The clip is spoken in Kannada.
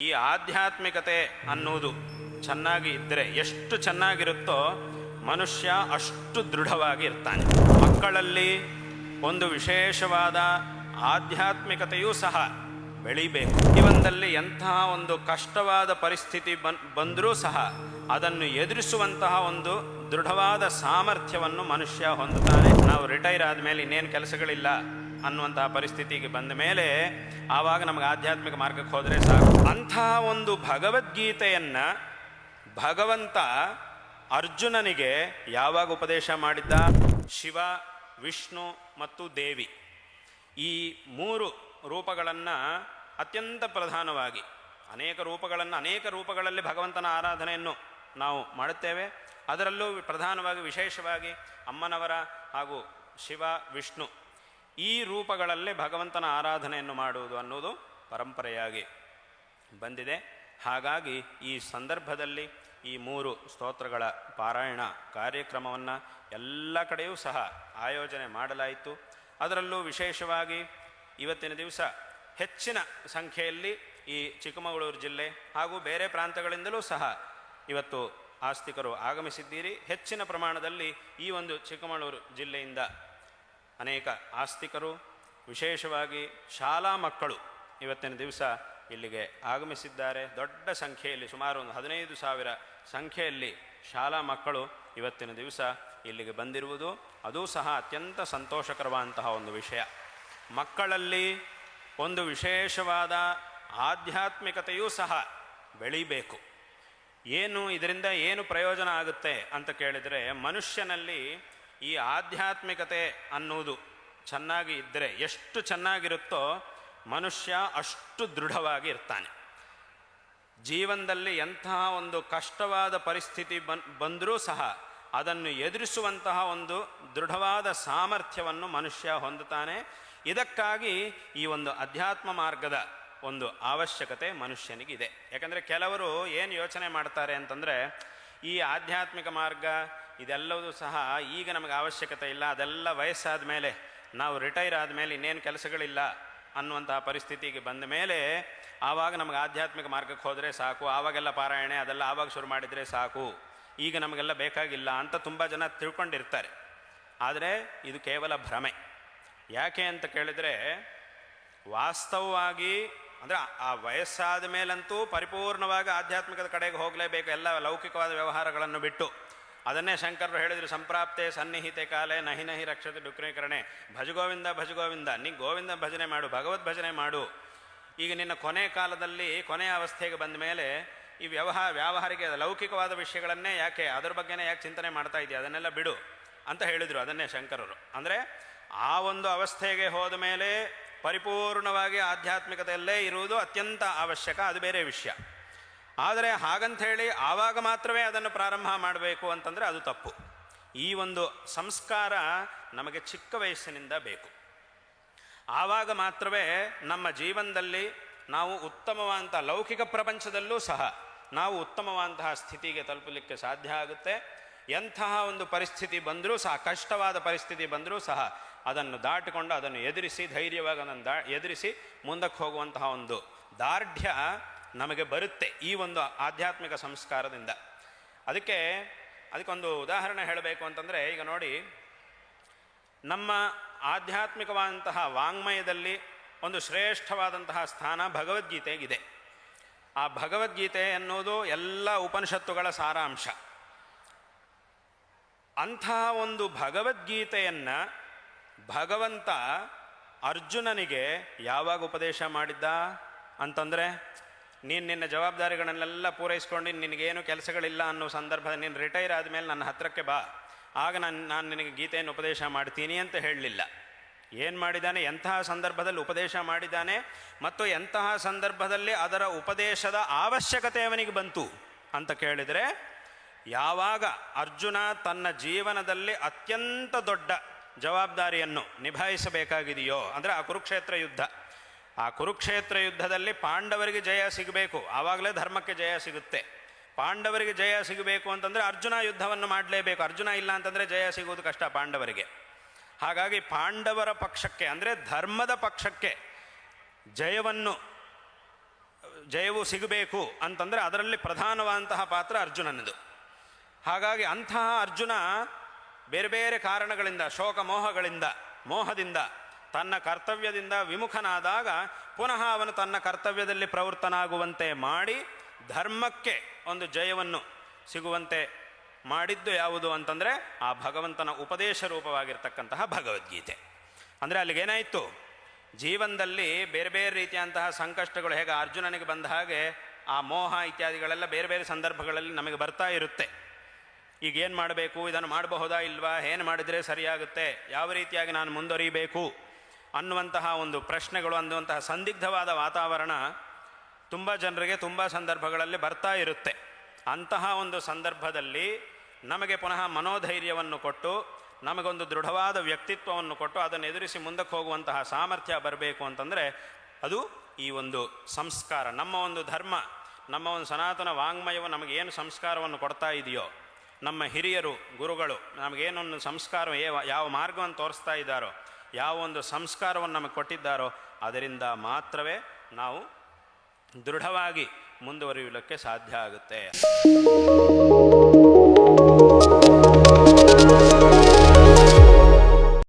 ಈ ಆಧ್ಯಾತ್ಮಿಕತೆ ಅನ್ನುವುದು ಚೆನ್ನಾಗಿ ಇದ್ದರೆ ಎಷ್ಟು ಚೆನ್ನಾಗಿರುತ್ತೋ ಮನುಷ್ಯ ಅಷ್ಟು ದೃಢವಾಗಿ ಇರ್ತಾನೆ. ಮಕ್ಕಳಲ್ಲಿ ಒಂದು ವಿಶೇಷವಾದ ಆಧ್ಯಾತ್ಮಿಕತೆಯೂ ಸಹ ಬೆಳೀಬೇಕು. ಜೀವನದಲ್ಲಿ ಎಂತಹ ಒಂದು ಕಷ್ಟವಾದ ಪರಿಸ್ಥಿತಿ ಬನ್ ಬಂದರೂ ಸಹ ಅದನ್ನು ಎದುರಿಸುವಂತಹ ಒಂದು ದೃಢವಾದ ಸಾಮರ್ಥ್ಯವನ್ನು ಮನುಷ್ಯ ಹೊಂದುತ್ತಾನೆ. ನಾವು ರಿಟೈರ್ ಆದಮೇಲೆ ಇನ್ನೇನು ಕೆಲಸಗಳಿಲ್ಲ. ಅನ್ನುವಂತಹ ಪರಿಸ್ಥಿತಿಗೆ ಬಂದ ಮೇಲೆ ಆವಾಗ ನಮಗೆ ಆಧ್ಯಾತ್ಮಿಕ ಮಾರ್ಗಕ್ಕೆ ಹೋದರೆ ಸಾಕು. ಅಂತಹ ಒಂದು ಭಗವದ್ಗೀತೆಯನ್ನು ಭಗವಂತ ಅರ್ಜುನನಿಗೆ ಯಾವಾಗ ಉಪದೇಶ ಮಾಡಿದ್ದ? ಶಿವ, ವಿಷ್ಣು ಮತ್ತು ದೇವಿ. ಈ ಮೂರು ರೂಪಗಳನ್ನು ಅತ್ಯಂತ ಪ್ರಧಾನವಾಗಿ, ಅನೇಕ ರೂಪಗಳನ್ನು ಅನೇಕ ರೂಪಗಳಲ್ಲಿ ಭಗವಂತನ ಆರಾಧನೆಯನ್ನು ನಾವು ಮಾಡುತ್ತೇವೆ. ಅದರಲ್ಲೂ ಪ್ರಧಾನವಾಗಿ, ವಿಶೇಷವಾಗಿ ಅಮ್ಮನವರ ಹಾಗೂ ಶಿವ, ವಿಷ್ಣು ಈ ರೂಪಗಳಲ್ಲೇ ಭಗವಂತನ ಆರಾಧನೆಯನ್ನು ಮಾಡುವುದು ಅನ್ನೋದು ಪರಂಪರೆಯಾಗಿ ಬಂದಿದೆ. ಹಾಗಾಗಿ ಈ ಸಂದರ್ಭದಲ್ಲಿ ಈ ಮೂರು ಸ್ತೋತ್ರಗಳ ಪಾರಾಯಣ ಕಾರ್ಯಕ್ರಮವನ್ನು ಎಲ್ಲ ಕಡೆಯೂ ಸಹ ಆಯೋಜನೆ ಮಾಡಲಾಯಿತು. ಅದರಲ್ಲೂ ವಿಶೇಷವಾಗಿ ಇವತ್ತಿನ ದಿವಸ ಹೆಚ್ಚಿನ ಸಂಖ್ಯೆಯಲ್ಲಿ ಈ ಚಿಕ್ಕಮಗಳೂರು ಜಿಲ್ಲೆ ಹಾಗೂ ಬೇರೆ ಪ್ರಾಂತಗಳಿಂದಲೂ ಸಹ ಇವತ್ತು ಆಸ್ತಿಕರು ಆಗಮಿಸಿದ್ದೀರಿ. ಹೆಚ್ಚಿನ ಪ್ರಮಾಣದಲ್ಲಿ ಈ ಒಂದು ಚಿಕ್ಕಮಗಳೂರು ಜಿಲ್ಲೆಯಿಂದ ಅನೇಕ ಆಸ್ತಿಕರು, ವಿಶೇಷವಾಗಿ ಶಾಲಾ ಮಕ್ಕಳು ಇವತ್ತಿನ ದಿವಸ ಇಲ್ಲಿಗೆ ಆಗಮಿಸಿದ್ದಾರೆ. ದೊಡ್ಡ ಸಂಖ್ಯೆಯಲ್ಲಿ, ಸುಮಾರು ಒಂದು ಹದಿನೈದು ಸಾವಿರ ಸಂಖ್ಯೆಯಲ್ಲಿ ಶಾಲಾ ಮಕ್ಕಳು ಇವತ್ತಿನ ದಿವಸ ಇಲ್ಲಿಗೆ ಬಂದಿರುವುದು. ಅದೂ ಸಹ ಅತ್ಯಂತ ಸಂತೋಷಕರವಾದಂತಹ ಒಂದು ವಿಷಯ. ಮಕ್ಕಳಲ್ಲಿ ಒಂದು ವಿಶೇಷವಾದ ಆಧ್ಯಾತ್ಮಿಕತೆಯೂ ಸಹ ಬೆಳೀಬೇಕು. ಏನು ಇದರಿಂದ ಏನು ಪ್ರಯೋಜನ ಆಗುತ್ತೆ ಅಂತ ಕೇಳಿದರೆ, ಮನುಷ್ಯನಲ್ಲಿ ಈ ಆಧ್ಯಾತ್ಮಿಕತೆ ಅನ್ನುವುದು ಚೆನ್ನಾಗಿ ಇದ್ದರೆ ಎಷ್ಟು ಚೆನ್ನಾಗಿರುತ್ತೋ ಮನುಷ್ಯ ಅಷ್ಟು ದೃಢವಾಗಿ ಇರ್ತಾನೆ. ಜೀವನದಲ್ಲಿ ಎಂತಹ ಒಂದು ಕಷ್ಟವಾದ ಪರಿಸ್ಥಿತಿ ಬನ್, ಬಂದರೂ ಸಹ ಅದನ್ನು ಎದುರಿಸುವಂತಹ ಒಂದು ದೃಢವಾದ ಸಾಮರ್ಥ್ಯವನ್ನು ಮನುಷ್ಯ ಹೊಂದುತ್ತಾನೆ. ಇದಕ್ಕಾಗಿ ಈ ಒಂದು ಅಧ್ಯಾತ್ಮ ಮಾರ್ಗದ ಒಂದು ಅವಶ್ಯಕತೆ ಮನುಷ್ಯನಿಗಿದೆ. ಯಾಕಂದರೆ ಕೆಲವರು ಏನು ಯೋಚನೆ ಮಾಡ್ತಾರೆ ಅಂತಂದರೆ ಈ ಆಧ್ಯಾತ್ಮಿಕ ಮಾರ್ಗ ಇದೆಲ್ಲವೂ ಸಹ ಈಗ ನಮಗೆ ಅವಶ್ಯಕತೆ ಇಲ್ಲ. ಅದೆಲ್ಲ ವಯಸ್ಸಾದ ಮೇಲೆ, ನಾವು ರಿಟೈರ್ ಆದಮೇಲೆ ಇನ್ನೇನು ಕೆಲಸಗಳಿಲ್ಲ ಅನ್ನುವಂತಹ ಪರಿಸ್ಥಿತಿಗೆ ಬಂದ ಮೇಲೆ ಆವಾಗ ನಮಗೆ ಆಧ್ಯಾತ್ಮಿಕ ಮಾರ್ಗಕ್ಕೆ ಹೋದರೆ ಸಾಕು. ಆವಾಗೆಲ್ಲ ಪಾರಾಯಣೆ, ಅದೆಲ್ಲ ಆವಾಗ ಶುರು ಮಾಡಿದರೆ ಸಾಕು. ಈಗ ನಮಗೆಲ್ಲ ಬೇಕಾಗಿಲ್ಲ ಅಂತ ತುಂಬ ಜನ ತಿಳ್ಕೊಂಡಿರ್ತಾರೆ. ಆದರೆ ಇದು ಕೇವಲ ಭ್ರಮೆ. ಯಾಕೆ ಅಂತ ಕೇಳಿದರೆ, ವಾಸ್ತವವಾಗಿ ಅಂದರೆ ಆ ವಯಸ್ಸಾದ ಮೇಲಂತೂ ಪರಿಪೂರ್ಣವಾಗಿ ಆಧ್ಯಾತ್ಮಿಕದ ಕಡೆಗೆ ಹೋಗಲೇಬೇಕು ಎಲ್ಲ ಲೌಕಿಕವಾದ ವ್ಯವಹಾರಗಳನ್ನು ಬಿಟ್ಟು. ಅದನ್ನೇ ಶಂಕರರು ಹೇಳಿದರು, ಸಂಪ್ರಾಪ್ತೆ ಸನ್ನಿಹಿತೆ ಕಾಲೆ ನಹಿ ನಹಿ ರಕ್ಷತೆ ಡುಕ್ರೀಕರಣೆ ಭಜಗೋವಿಂದ ಭಜಗೋವಿಂದ, ನೀ ಗೋವಿಂದ ಭಜನೆ ಮಾಡು, ಭಗವದ್ ಭಜನೆ ಮಾಡು. ಈಗ ನಿನ್ನ ಕೊನೆ ಕಾಲದಲ್ಲಿ ಕೊನೆಯ ಅವಸ್ಥೆಗೆ ಬಂದ ಮೇಲೆ ಈ ವ್ಯವಹಾರ ವ್ಯಾವಹಾರಿಕ, ಲೌಕಿಕವಾದ ವಿಷಯಗಳನ್ನೇ ಯಾಕೆ, ಅದ್ರ ಬಗ್ಗೆನೇ ಯಾಕೆ ಚಿಂತನೆ ಮಾಡ್ತಾ ಇದೆಯಾ? ಅದನ್ನೆಲ್ಲ ಬಿಡು ಅಂತ ಹೇಳಿದರು ಅದನ್ನೇ ಶಂಕರರು. ಅಂದರೆ ಆ ಒಂದು ಅವಸ್ಥೆಗೆ ಹೋದ ಮೇಲೆ ಪರಿಪೂರ್ಣವಾಗಿ ಆಧ್ಯಾತ್ಮಿಕತೆಯಲ್ಲೇ ಇರುವುದು ಅತ್ಯಂತ ಅವಶ್ಯಕ, ಅದು ಬೇರೆ ವಿಷಯ. ಆದರೆ ಹಾಗಂಥೇಳಿ ಆವಾಗ ಮಾತ್ರವೇ ಅದನ್ನು ಪ್ರಾರಂಭ ಮಾಡಬೇಕು ಅಂತಂದರೆ ಅದು ತಪ್ಪು. ಈ ಒಂದು ಸಂಸ್ಕಾರ ನಮಗೆ ಚಿಕ್ಕ ವಯಸ್ಸಿನಿಂದ ಬೇಕು. ಆವಾಗ ಮಾತ್ರವೇ ನಮ್ಮ ಜೀವನದಲ್ಲಿ ನಾವು ಉತ್ತಮವಾದಂಥ ಲೌಕಿಕ ಪ್ರಪಂಚದಲ್ಲೂ ಸಹ ನಾವು ಉತ್ತಮವಾದಂತಹ ಸ್ಥಿತಿಗೆ ತಲುಪಲಿಕ್ಕೆ ಸಾಧ್ಯ ಆಗುತ್ತೆ. ಎಂತಹ ಒಂದು ಪರಿಸ್ಥಿತಿ ಬಂದರೂ ಸಹ, ಕಷ್ಟವಾದ ಪರಿಸ್ಥಿತಿ ಬಂದರೂ ಸಹ ಅದನ್ನು ದಾಟಿಕೊಂಡು ಅದನ್ನು ಎದುರಿಸಿ, ಧೈರ್ಯವಾಗಿ ಅದನ್ನು ದಾ, ಎದುರಿಸಿ ಮುಂದಕ್ಕೆ ಹೋಗುವಂತಹ ಒಂದು ದಾರ್ಢ್ಯ ನಮಗೆ ಬರುತ್ತೆ ಈ ಒಂದು ಆಧ್ಯಾತ್ಮಿಕ ಸಂಸ್ಕಾರದಿಂದ. ಅದಕ್ಕೆ ಅದಕ್ಕೊಂದು ಉದಾಹರಣೆ ಹೇಳಬೇಕು ಅಂತಂದರೆ, ಈಗ ನೋಡಿ, ನಮ್ಮ ಆಧ್ಯಾತ್ಮಿಕವಾದಂತಹ ವಾಂಗ್ಮಯದಲ್ಲಿ ಒಂದು ಶ್ರೇಷ್ಠವಾದಂತಹ ಸ್ಥಾನ ಭಗವದ್ಗೀತೆಗಿದೆ ಆ ಭಗವದ್ಗೀತೆ ಅನ್ನೋದು ಎಲ್ಲ ಉಪನಿಷತ್ತುಗಳ ಸಾರಾಂಶ. ಅಂತಹ ಒಂದು ಭಗವದ್ಗೀತೆಯನ್ನು ಭಗವಂತ ಅರ್ಜುನನಿಗೆ ಯಾವಾಗ ಉಪದೇಶ ಮಾಡಿದ್ದ ಅಂತಂದರೆ ನೀನು ನಿನ್ನ ಜವಾಬ್ದಾರಿಗಳನ್ನೆಲ್ಲ ಪೂರೈಸ್ಕೊಂಡು ನಿನಗೇನು ಕೆಲಸಗಳಿಲ್ಲ ಅನ್ನೋ ಸಂದರ್ಭದಲ್ಲಿ ನೀನು ರಿಟೈರ್ ಆದಮೇಲೆ ನನ್ನ ಹತ್ರಕ್ಕೆ ಬಾ. ಆಗ ನಾನು ನಾನು ನಿನಗೆ ಗೀತೆಯನ್ನು ಉಪದೇಶ ಮಾಡ್ತೀನಿ ಅಂತ ಹೇಳಲಿಲ್ಲ. ಏನು ಮಾಡಿದ್ದಾನೆ? ಎಂತಹ ಸಂದರ್ಭದಲ್ಲಿ ಉಪದೇಶ ಮಾಡಿದ್ದಾನೆ? ಮತ್ತು ಎಂತಹ ಸಂದರ್ಭದಲ್ಲಿ ಅದರ ಉಪದೇಶದ ಅವಶ್ಯಕತೆ ಅವನಿಗೆ ಬಂತು ಅಂತ ಕೇಳಿದರೆ, ಯಾವಾಗ ಅರ್ಜುನ ತನ್ನ ಜೀವನದಲ್ಲಿ ಅತ್ಯಂತ ದೊಡ್ಡ ಜವಾಬ್ದಾರಿಯನ್ನು ನಿಭಾಯಿಸಬೇಕಾಗಿದೆಯೋ, ಅಂದರೆ ಆ ಕುರುಕ್ಷೇತ್ರ ಯುದ್ಧ ಆ ಕುರುಕ್ಷೇತ್ರ ಯುದ್ಧದಲ್ಲಿ ಪಾಂಡವರಿಗೆ ಜಯ ಸಿಗಬೇಕು. ಆವಾಗಲೇ ಧರ್ಮಕ್ಕೆ ಜಯ ಸಿಗುತ್ತೆ. ಪಾಂಡವರಿಗೆ ಜಯ ಸಿಗಬೇಕು ಅಂತಂದರೆ ಅರ್ಜುನ ಯುದ್ಧವನ್ನು ಮಾಡಲೇಬೇಕು. ಅರ್ಜುನ ಇಲ್ಲ ಅಂತಂದರೆ ಜಯ ಸಿಗುವುದು ಕಷ್ಟ ಪಾಂಡವರಿಗೆ. ಹಾಗಾಗಿ ಪಾಂಡವರ ಪಕ್ಷಕ್ಕೆ, ಅಂದರೆ ಧರ್ಮದ ಪಕ್ಷಕ್ಕೆ ಜಯವನ್ನು, ಜಯವು ಸಿಗಬೇಕು ಅಂತಂದರೆ ಅದರಲ್ಲಿ ಪ್ರಧಾನವಾದಂತಹ ಪಾತ್ರ ಅರ್ಜುನನದು. ಹಾಗಾಗಿ ಅಂತಹ ಅರ್ಜುನ ಬೇರೆ ಬೇರೆ ಕಾರಣಗಳಿಂದ, ಶೋಕ ಮೋಹಗಳಿಂದ, ಮೋಹದಿಂದ ತನ್ನ ಕರ್ತವ್ಯದಿಂದ ವಿಮುಖನಾದಾಗ ಪುನಃ ಅವನು ತನ್ನ ಕರ್ತವ್ಯದಲ್ಲಿ ಪ್ರವೃತ್ತನಾಗುವಂತೆ ಮಾಡಿ ಧರ್ಮಕ್ಕೆ ಒಂದು ಜಯವನ್ನು ಸಿಗುವಂತೆ ಮಾಡಿದ್ದು ಯಾವುದು ಅಂತಂದರೆ ಆ ಭಗವಂತನ ಉಪದೇಶ ರೂಪವಾಗಿರ್ತಕ್ಕಂತಹ ಭಗವದ್ಗೀತೆ. ಅಂದರೆ ಅಲ್ಲಿಗೇನಾಯಿತು ಜೀವನದಲ್ಲಿ ಬೇರೆ ಬೇರೆ ರೀತಿಯಂತಹ ಸಂಕಷ್ಟಗಳು ಹೇಗೆ ಅರ್ಜುನನಿಗೆ ಬಂದ ಹಾಗೆ ಆ ಮೋಹ ಇತ್ಯಾದಿಗಳೆಲ್ಲ ಬೇರೆ ಬೇರೆ ಸಂದರ್ಭಗಳಲ್ಲಿ ನಮಗೆ ಬರ್ತಾ ಇರುತ್ತೆ. ಈಗ ಏನು ಮಾಡಬೇಕು? ಇದನ್ನು ಮಾಡಬಹುದಾ ಇಲ್ವಾ? ಏನು ಮಾಡಿದರೆ ಸರಿಯಾಗುತ್ತೆ? ಯಾವ ರೀತಿಯಾಗಿ ನಾನು ಮುಂದುವರಿಬೇಕು? ಅನ್ನುವಂತಹ ಒಂದು ಪ್ರಶ್ನೆಗಳು, ಅನ್ನುವಂತಹ ಸಂದಿಗ್ಧವಾದ ವಾತಾವರಣ ತುಂಬ ಜನರಿಗೆ ತುಂಬ ಸಂದರ್ಭಗಳಲ್ಲಿ ಬರ್ತಾ ಇರುತ್ತೆ. ಅಂತಹ ಒಂದು ಸಂದರ್ಭದಲ್ಲಿ ನಮಗೆ ಪುನಃ ಮನೋಧೈರ್ಯವನ್ನು ಕೊಟ್ಟು, ನಮಗೊಂದು ದೃಢವಾದ ವ್ಯಕ್ತಿತ್ವವನ್ನು ಕೊಟ್ಟು ಅದನ್ನು ಎದುರಿಸಿ ಮುಂದಕ್ಕೆ ಹೋಗುವಂತಹ ಸಾಮರ್ಥ್ಯ ಬರಬೇಕು ಅಂತಂದರೆ ಅದು ಈ ಒಂದು ಸಂಸ್ಕಾರ, ನಮ್ಮ ಒಂದು ಧರ್ಮ, ನಮ್ಮ ಒಂದು ಸನಾತನ ವಾಂಗ್ಮಯವು ನಮಗೇನು ಸಂಸ್ಕಾರವನ್ನು ಕೊಡ್ತಾ ಇದೆಯೋ, ನಮ್ಮ ಹಿರಿಯರು, ಗುರುಗಳು ನಮಗೇನೊಂದು ಸಂಸ್ಕಾರ ಯಾವ ಮಾರ್ಗವನ್ನು ತೋರಿಸ್ತಾ ಇದ್ದಾರೋ ಯಾವ ಒಂದು ಸಂಸ್ಕಾರವನ್ನು ನಮಗೆ ಕೊಟ್ಟಿದ್ದಾರೋ ಅದರಿಂದ ಮಾತ್ರವೇ ನಾವು ದೃಢವಾಗಿ ಮುಂದುವರಿಯಲಿಕ್ಕೆ ಸಾಧ್ಯ ಆಗುತ್ತೆ.